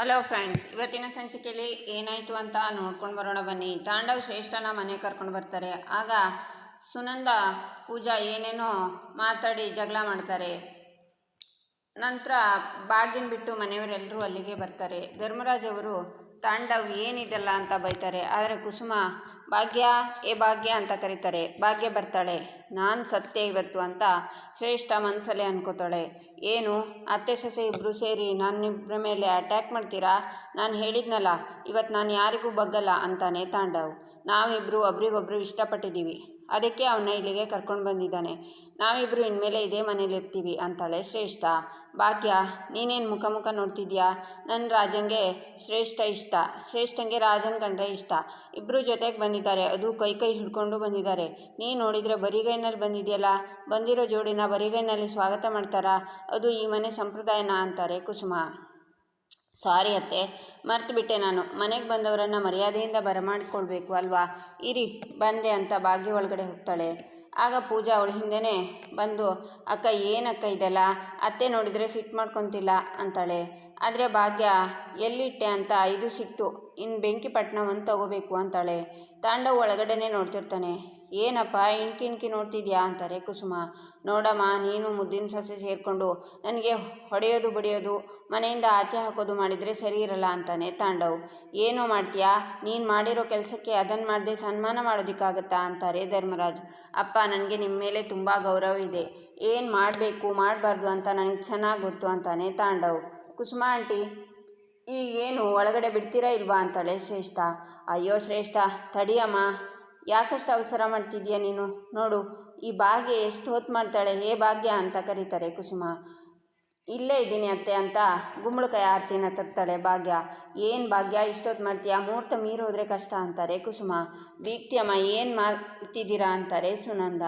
Hello friends ಇವತ್ತಿನ ಸಂಚಿಕೆಯಲ್ಲಿ ಏನಾಯಿತು ಅಂತ ನೋಡ್ಕೊಂಡು ಬರೋಣ ಬನ್ನಿ. ತಾಂಡವ್ ಶ್ರೇಷ್ಠನ ಮನೆ ಕರ್ಕೊಂಡು ಬರ್ತಾರೆ. ಆಗ ಸುನಂದ, ಪೂಜಾ ಏನೇನೋ ಮಾತಾಡಿ ಜಗಳ ಮಾಡ್ತಾರೆ. ನಂತರ ಬಾಗಿನ ಬಿಟ್ಟು ಮನೆಯವರೆಲ್ಲರೂ ಅಲ್ಲಿಗೆ ಬರ್ತಾರೆ. ಧರ್ಮರಾಜ್ ಅವರು, ತಾಂಡವ್ ಏನಿದೆಲ್ಲ? ಅಂತ ಬೈತಾರೆ. ಆದರೆ ಕುಸುಮ ಭಾಗ್ಯ ಏ ಭಾಗ್ಯ ಅಂತ ಕರೀತಾರೆ. ಭಾಗ್ಯ ಬರ್ತಾಳೆ. ನಾನು ಸತ್ಯ ಇವತ್ತು ಅಂತ ಶ್ರೇಷ್ಠ ಮನಸ್ಸಲ್ಲೇ ಅನ್ಕೋತಾಳೆ. ಏನು? ಅತ್ತೆ ಸೊಸೆ ಇಬ್ಬರು ಸೇರಿ ನನ್ನಿಬ್ಬರ ಮೇಲೆ ಅಟ್ಯಾಕ್ ಮಾಡ್ತೀರಾ? ನಾನು ಹೇಳಿದ್ನಲ್ಲ ಇವತ್ತು ನಾನು ಯಾರಿಗೂ ಬಗ್ಗಲ್ಲ ಅಂತಾನೆ ತಾಂಡವ್. ನಾವಿಬ್ಬರು ಒಬ್ರಿಗೊಬ್ರು ಇಷ್ಟಪಟ್ಟಿದ್ದೀವಿ. ಅದಕ್ಕೆ ಅವನ್ನ ಇಲ್ಲಿಗೆ ಕರ್ಕೊಂಡು ಬಂದಿದ್ದಾನೆ. ನಾವಿಬ್ಬರು ಇನ್ಮೇಲೆ ಇದೇ ಮನೇಲಿರ್ತೀವಿ ಅಂತಾಳೆ ಶ್ರೇಷ್ಠ. ಭಾಗ್ಯ, ನೀನೇನು ಮುಖ ಮುಖ ನೋಡ್ತಿದ್ಯಾ? ನನ್ನ ರಾಜಂಗೆ ಶ್ರೇಷ್ಠ ಇಷ್ಟ. ಶ್ರೇಷ್ಠಂಗೆ ರಾಜನ್ ಕಂಡ್ರೆ ಇಷ್ಟ. ಇಬ್ಬರು ಜೊತೆಗೆ ಬಂದಿದ್ದಾರೆ. ಅದು ಕೈ ಕೈ ಹಿಡ್ಕೊಂಡು ಬಂದಿದ್ದಾರೆ. ನೀ ನೋಡಿದರೆ ಬರಿಗೈನಲ್ಲಿ ಬಂದಿದೆಯಲ್ಲ? ಬಂದಿರೋ ಜೋಡಿನ ಬರಿಗೈನಲ್ಲಿ ಸ್ವಾಗತ ಮಾಡ್ತಾರಾ? ಅದು ಈ ಮನೆ ಸಂಪ್ರದಾಯನ ಅಂತಾರೆ ಕುಸುಮ. ಸಾರಿ ಅತ್ತೆ. ಮರ್ತು ಬಿಟ್ಟೆ ನಾನು. ಮನೆಗೆ ಬಂದವರನ್ನು ಮರ್ಯಾದೆಯಿಂದ ಬರಮಾಡಿಕೊಳ್ಬೇಕು ಅಲ್ವಾ? ಇರಿ, ಬಂದೆ ಅಂತ ಭಾಗ್ಯ ಒಳಗಡೆ ಹೋಗ್ತಾಳೆ. ಆಗ ಪೂಜಾ ಅವಳ ಹಿಂದೆನೇ ಬಂದು, ಅಕ್ಕ, ಏನಕ್ಕ ಇದೆಲ್ಲ? ಅತ್ತೆ ನೋಡಿದರೆ ಸಿಟ್ಟು ಮಾಡ್ಕೊತಿಲ್ಲ ಅಂತಾಳೆ. ಆದರೆ ಭಾಗ್ಯ, ಎಲ್ಲಿಟ್ಟೆ ಅಂತ ಇದು ಸಿಕ್ತು. ಇನ್ನು ಬೆಂಕಿಪಟ್ಟಣ ಒಂದು ತಗೋಬೇಕು ಅಂತಾಳೆ. ತಾಂಡವ್ ಒಳಗಡೆನೇ ನೋಡ್ತಿರ್ತಾನೆ. ಏನಪ್ಪ ಇಣ್ಕಿ ಇಣ್ಕಿ ನೋಡ್ತಿದ್ಯಾ ಅಂತಾರೆ ಕುಸುಮ. ನೋಡಮ್ಮ, ನೀನು ಮುದ್ದಿನ ಸೊಸೆ ಸೇರಿಕೊಂಡು ನನಗೆ ಹೊಡೆಯೋದು ಬಡಿಯೋದು, ಮನೆಯಿಂದ ಆಚೆ ಹಾಕೋದು ಮಾಡಿದರೆ ಸರಿ ಇರಲ್ಲ ಅಂತಾನೆ ತಾಂಡವ್. ಏನೋ ಮಾಡ್ತೀಯಾ? ನೀನು ಮಾಡಿರೋ ಕೆಲಸಕ್ಕೆ ಅದನ್ನು ಮಾಡದೆ ಸನ್ಮಾನ ಮಾಡೋದಕ್ಕಾಗತ್ತಾ ಅಂತಾರೆ ಧರ್ಮರಾಜ್. ಅಪ್ಪ, ನನಗೆ ನಿಮ್ಮ ಮೇಲೆ ತುಂಬ ಗೌರವ ಇದೆ. ಏನು ಮಾಡಬೇಕು, ಮಾಡಬಾರ್ದು ಅಂತ ನನಗೆ ಚೆನ್ನಾಗಿ ಗೊತ್ತು ಅಂತಾನೆ ತಾಂಡವ್. ಕುಸುಮ ಆಂಟಿ, ಈಗೇನು ಒಳಗಡೆ ಬಿಡ್ತೀರಾ ಇಲ್ವಾ ಅಂತಾಳೆ ಶ್ರೇಷ್ಠ. ಅಯ್ಯೋ ಶ್ರೇಷ್ಠ, ತಡಿಯಮ್ಮ. ಯಾಕಷ್ಟು ಅವಸರ ಮಾಡ್ತಿದ್ಯ ನೀನು? ನೋಡು, ಈ ಭಾಗ್ಯ ಎಷ್ಟು ಹೊತ್ತು ಮಾಡ್ತಾಳೆ, ಹೇ ಭಾಗ್ಯ ಅಂತ ಕರೀತಾರೆ ಕುಸುಮ. ಇಲ್ಲೇ ಇದ್ದೀನಿ ಅತ್ತೆ ಅಂತ ಗುಂಬಳಕಾಯಿ ಆರ್ತಿನ ತರ್ತಾಳೆ ಭಾಗ್ಯ. ಏನು ಭಾಗ್ಯ ಇಷ್ಟೊತ್ತು ಮಾಡ್ತೀಯಾ? ಮುಹೂರ್ತ ಮೀರು ಹೋದರೆ ಕಷ್ಟ ಅಂತಾರೆ ಕುಸುಮ. ಭೀಕ್ತಿಯಮ್ಮ ಏನು ಮಾಡ್ತಿದ್ದೀರಾ ಅಂತಾರೆ ಸುನಂದ.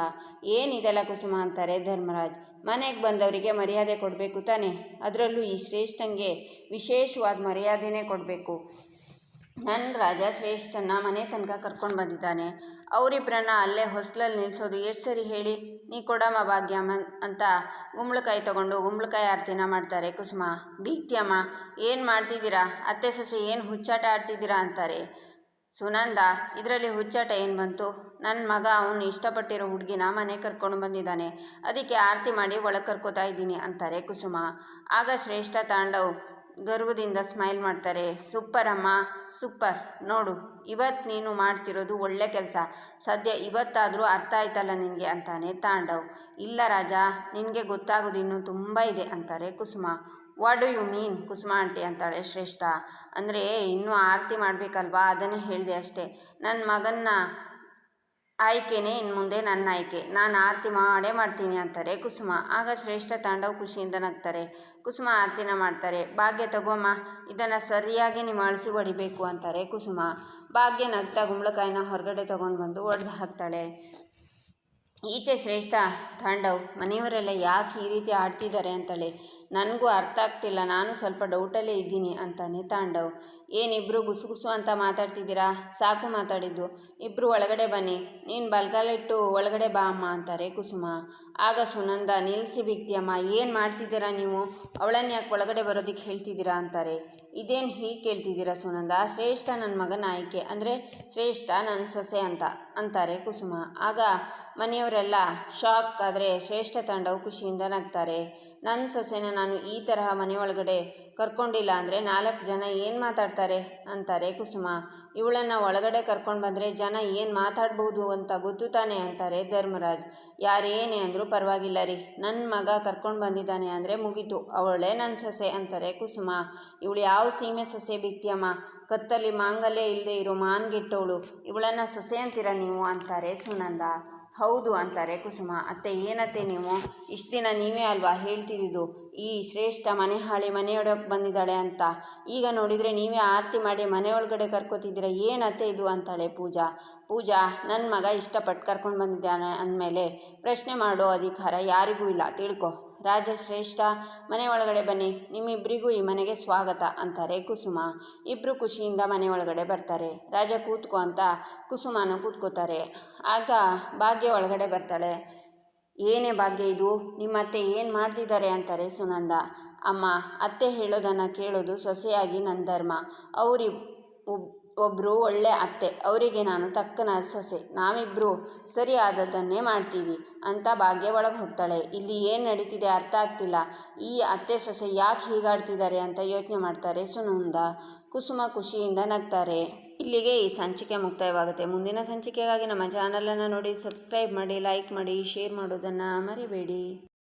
ಏನಿದೆಲ್ಲ ಕುಸುಮ ಅಂತಾರೆ ಧರ್ಮರಾಜ್? ಮನೆಗೆ ಬಂದವರಿಗೆ ಮರ್ಯಾದೆ ಕೊಡಬೇಕು ತಾನೆ? ಅದರಲ್ಲೂ ಈ ಶ್ರೇಷ್ಠಂಗೆ ವಿಶೇಷವಾದ ಮರ್ಯಾದೆನೇ ಕೊಡಬೇಕು. ನನ್ನ ರಾಜ ಶ್ರೇಷ್ಠನ ಮನೆ ತನಕ ಕರ್ಕೊಂಡು ಬಂದಿದ್ದಾನೆ. ಅವರಿಬ್ಬರನ್ನ ಅಲ್ಲೇ ಹೊಸ್ಲಲ್ಲಿ ನಿಲ್ಲಿಸೋದು ಎಷ್ಟು ಸರಿ ಹೇಳಿ? ನೀ ಕೊಡಮ್ಮ ಭಾಗ್ಯಮ್ಮ ಅಂತ ಗುಂಬಳಕಾಯಿ ತಗೊಂಡು ಗುಂಬಳಕಾಯಿ ಆರ್ತಿನ ಮಾಡ್ತಾರೆ ಕುಸುಮ. ಬೀಗ್ತಿಯಮ್ಮ ಏನು ಮಾಡ್ತಿದ್ದೀರಾ? ಅತ್ತೆ ಸೊಸೆ ಏನು ಹುಚ್ಚಾಟ ಆಡ್ತಿದ್ದೀರಾ ಅಂತಾರೆ. ಸುನಂದ, ಇದರಲ್ಲಿ ಹುಚ್ಚಾಟ ಏನು ಬಂತು? ನನ್ನ ಮಗ ಅವನು ಇಷ್ಟಪಟ್ಟಿರೋ ಹುಡುಗಿನ ಮನೆ ಕರ್ಕೊಂಡು ಬಂದಿದ್ದಾನೆ. ಅದಕ್ಕೆ ಆರತಿ ಮಾಡಿ ಒಳಗೆ ಕರ್ಕೋತಾ ಇದ್ದೀನಿ ಅಂತಾರೆ ಕುಸುಮ. ಆಗ ಶ್ರೇಷ್ಠ ತಾಂಡವ್ ಗರ್ವದಿಂದ ಸ್ಮೈಲ್ ಮಾಡ್ತಾರೆ. ಸೂಪರ್ ಅಮ್ಮ, ಸೂಪರ್. ನೋಡು ಇವತ್ತು ನೀನು ಮಾಡ್ತಿರೋದು ಒಳ್ಳೆ ಕೆಲಸ. ಸದ್ಯ ಇವತ್ತಾದರೂ ಅರ್ಥ ಆಯ್ತಲ್ಲ ನಿನಗೆ? ಅಂತಾನೆ ತಾಂಡವ್. ಇಲ್ಲ ರಾಜ, ನಿನಗೆ ಗೊತ್ತಾಗೋದು ಇನ್ನೂ ತುಂಬ ಇದೆ, ಅಂತಾರೆ Kusuma. What do you mean Kusuma aunty? ಅಂತಾಳೆ ಶ್ರೇಷ್ಠ. ಅಂದರೆ, ಇನ್ನೂ ಆರತಿ ಮಾಡಬೇಕಲ್ವಾ? ಅದನ್ನೇ ಹೇಳಿದೆ ಅಷ್ಟೇ. ನನ್ನ ಮಗನ್ನ ಆಯ್ಕೆನೇ ಇನ್ನು ಮುಂದೆ ನನ್ನ ಆಯ್ಕೆ. ನಾನು ಆರತಿ ಮಾಡೇ ಮಾಡ್ತೀನಿ ಅಂತಾರೆ ಕುಸುಮ. ಆಗ ಶ್ರೇಷ್ಠ ತಾಂಡವ್ ಖುಷಿಯಿಂದ ನಗ್ತಾರೆ. ಕುಸುಮ ಆರತಿನ ಮಾಡ್ತಾರೆ. ಭಾಗ್ಯ ತಗೋಮ್ಮ, ಇದನ್ನು ಸರಿಯಾಗಿ ನೀವು ಅಳಿಸಿ ಹೊಡಿಬೇಕು ಅಂತಾರೆ ಕುಸುಮ. ಭಾಗ್ಯ ನಗ್ತಾ ಗುಂಬಳಕಾಯಿನ ಹೊರಗಡೆ ತೊಗೊಂಡು ಬಂದು ಒಡೆದು ಹಾಕ್ತಾಳೆ. ಈಚೆ ಶ್ರೇಷ್ಠ ತಾಂಡವ್, ಮನೆಯವರೆಲ್ಲ ಯಾಕೆ ಈ ರೀತಿ ಆಡ್ತಿದ್ದಾರೆ ಅಂತಾಳೆ. ನನಗೂ ಅರ್ಥ ಆಗ್ತಿಲ್ಲ, ನಾನು ಸ್ವಲ್ಪ ಡೌಟಲ್ಲೇ ಇದ್ದೀನಿ ಅಂತಾನೆ ತಾಂಡವ್. ಏನಿಬ್ರು ಗುಸುಗುಸು ಅಂತ ಮಾತಾಡ್ತಿದ್ದೀರಾ? ಸಾಕು ಮಾತಾಡಿದ್ದು. ಇಬ್ಬರು ಒಳಗಡೆ ಬನ್ನಿ. ನೀನು ಬಲ್ಗಾಲಿಟ್ಟು ಒಳಗಡೆ ಬಾ ಅಮ್ಮ ಅಂತಾರೆ ಕುಸುಮ. ಆಗ ಸುನಂದ ನಿಲ್ಲಿಸಿ ಬಿಕ್ತಿಯಮ್ಮ ಏನು ಮಾಡ್ತಿದ್ದೀರಾ ನೀವು? ಅವಳನ್ನ ಯಾಕೆ ಒಳಗಡೆ ಬರೋದಕ್ಕೆ ಹೇಳ್ತಿದ್ದೀರಾ ಅಂತಾರೆ. ಇದೇನು ಹೀಗೆ ಕೇಳ್ತಿದ್ದೀರಾ ಸುನಂದ? ಶ್ರೇಷ್ಠ ನನ್ನ ಮಗನ ಆಯ್ಕೆ. ಅಂದರೆ ಶ್ರೇಷ್ಠ ನನ್ನ ಸೊಸೆ ಅಂತ. ಅಂತಾರೆ ಕುಸುಮ. ಆಗ ಮನೆಯವರೆಲ್ಲ ಶಾಕ್ ಆದರೆ ಶ್ರೇಷ್ಠ ತಾಂಡವು ಖುಷಿಯಿಂದ ನಗ್ತಾರೆ. ನನ್ನ ಸೊಸೆನ ನಾನು ಈ ತರಹ ಮನೆಯೊಳಗಡೆ ಕರ್ಕೊಂಡಿಲ್ಲ ಅಂದರೆ ನಾಲ್ಕು ಜನ ಏನು ಮಾತಾಡ್ತಾರೆ? ಅಂತಾರೆ ಕುಸುಮ. ಇವಳನ್ನು ಒಳಗಡೆ ಕರ್ಕೊಂಡು ಬಂದರೆ ಜನ ಏನು ಮಾತಾಡ್ಬೋದು ಅಂತ ಗೊತ್ತು ತಾನೆ? ಅಂತಾರೆ ಧರ್ಮರಾಜ್. ಯಾರೇನೇ ಅಂದರೂ ಪರವಾಗಿಲ್ಲ ರೀ. ನನ್ನ ಮಗ ಕರ್ಕೊಂಡು ಬಂದಿದ್ದಾನೆ ಅಂದರೆ ಮುಗೀತು. ಅವಳೇ ನನ್ನ ಸೊಸೆ, ಅಂತಾರೆ ಕುಸುಮ. ಇವಳು ಯಾವ ಸೀಮೆ ಸೊಸೆ ಬಿತ್ತಿಯಮ್ಮ ಕತ್ತಲ್ಲಿ ಮಾಂಗಲ್ಯ ಇಲ್ಲದೆ ಇರೋ ಮಾನ್ಗೆಟ್ಟವಳು ಇವಳನ್ನು ಸೊಸೆ ಅಂತೀರ ನೀವು ಅಂತಾರೆ, ಸುನಂದ. ಹೌದು ಅಂತಾರೆ ಕುಸುಮ. ಅತ್ತೆ, ಏನತ್ತೆ ನೀವು? ಇಷ್ಟು ದಿನ ನೀವೇ ಅಲ್ವಾ ಹೇಳ್ತಿದ್ದು ಈ ಶ್ರೇಷ್ಠ ಮನೆ ಹಾಳಿ ಮನೆಯೊಳಗೆ ಬಂದಿದ್ದಾಳೆ ಅಂತ. ಈಗ ನೋಡಿದರೆ ನೀವೇ ಆರತಿ ಮಾಡಿ ಮನೆ ಒಳಗಡೆ ಕರ್ಕೋತಿದ್ದೀರ ಏನತ್ತೆ ಇದು ಅಂತಾಳೆ ಪೂಜಾ. ಪೂಜಾ ನನ್ನ ಮಗ ಇಷ್ಟಪಟ್ಟು ಕರ್ಕೊಂಡು ಬಂದಿದ್ದಾನೆ ಅಂದಮೇಲೆ ಪ್ರಶ್ನೆ ಮಾಡೋ ಅಧಿಕಾರ ಯಾರಿಗೂ ಇಲ್ಲ. ತಿಳ್ಕೊ. ರಾಜ ಶ್ರೇಷ್ಠ, ಮನೆ ಒಳಗಡೆ ಬನ್ನಿ. ನಿಮ್ಮಿಬ್ಬರಿಗೂ ಈ ಮನೆಗೆ ಸ್ವಾಗತ ಅಂತಾರೆ ಕುಸುಮ. ಇಬ್ಬರು ಖುಷಿಯಿಂದ ಮನೆ ಒಳಗಡೆ ಬರ್ತಾರೆ. ರಾಜ ಕೂತ್ಕೋ ಅಂತ ಕುಸುಮನ ಕೂತ್ಕೋತಾರೆ. ಆಗ ಭಾಗ್ಯ ಒಳಗಡೆ ಬರ್ತಾಳೆ. ಏನೇ ಭಾಗ್ಯ ಇದು? ನಿಮ್ಮ ಅತ್ತೆ ಏನು ಮಾಡ್ತಿದ್ದಾರೆ ಅಂತಾರೆ ಸುನಂದ. ಅಮ್ಮ, ಅತ್ತೆ ಹೇಳೋದನ್ನು ಕೇಳೋದು ಸೊಸೆಯಾಗಿ ನನ್ನ ಧರ್ಮ. ಅವರಿ ಒಬ್ಬರು ಒಳ್ಳೆ ಅತ್ತೆ, ಅವರಿಗೆ ನಾನು ತಕ್ಕನ ಸೊಸೆ ನಾವಿಬ್ಬರು ಸರಿಯಾದದ್ದನ್ನೇ ಮಾಡ್ತೀವಿ ಅಂತ ಭಾಗ್ಯ ಒಳಗೆ ಹೋಗ್ತಾಳೆ. ಇಲ್ಲಿ ಏನು ನಡೀತಿದೆ ಅರ್ಥ ಆಗ್ತಿಲ್ಲ. ಈ ಅತ್ತೆ ಸೊಸೆ ಯಾಕೆ ಹೀಗಾಡ್ತಿದ್ದಾರೆ ಅಂತ ಯೋಚನೆ ಮಾಡ್ತಾರೆ ಸುನಂದ. ಕುಸುಮ ಖುಷಿಯಿಂದ ನಗ್ತಾರೆ. ಇಲ್ಲಿಗೆ ಈ ಸಂಚಿಕೆ ಮುಕ್ತಾಯವಾಗುತ್ತೆ. ಮುಂದಿನ ಸಂಚಿಕೆಗಾಗಿ ನಮ್ಮ ಚಾನಲನ್ನು ನೋಡಿ ಸಬ್ಸ್ಕ್ರೈಬ್ ಮಾಡಿ ಲೈಕ್ ಮಾಡಿ ಶೇರ್ ಮಾಡೋದನ್ನು ಮರಿಬೇಡಿ.